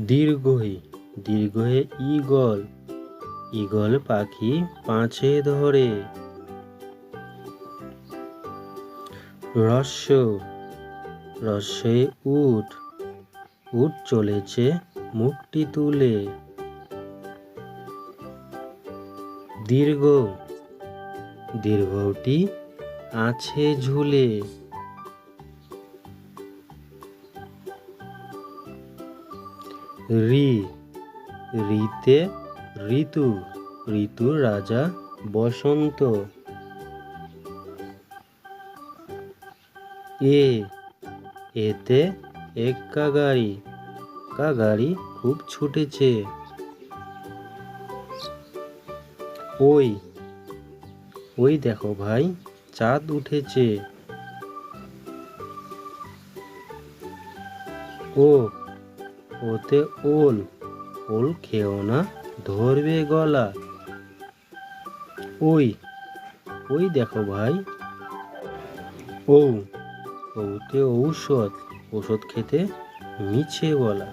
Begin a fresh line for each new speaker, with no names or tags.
দীর্ঘই, দীর্ঘয়ে eagle. Eagle পাখি পাঁচে ধরে। রস্য রস্যে উট। উট চলেছে মুখটি তুলে। দীর্ঘ, দীর্ঘটি আছে ঝুলে। রি, রিতে ঋতু ঋতু রাজা বসন্ত। এ, এতে এক কাগাড়ি কাগাড়ি খুব ছুটেছে। ওই ওই দেখো ভাই, চাঁদ উঠেছে। ও ওতে ওল। ওল খেও না, ধরবে গলা। ওই ওই দেখো ভাই। ও ওতে ঔষধ। ওষুধ খেতে মিছে বলা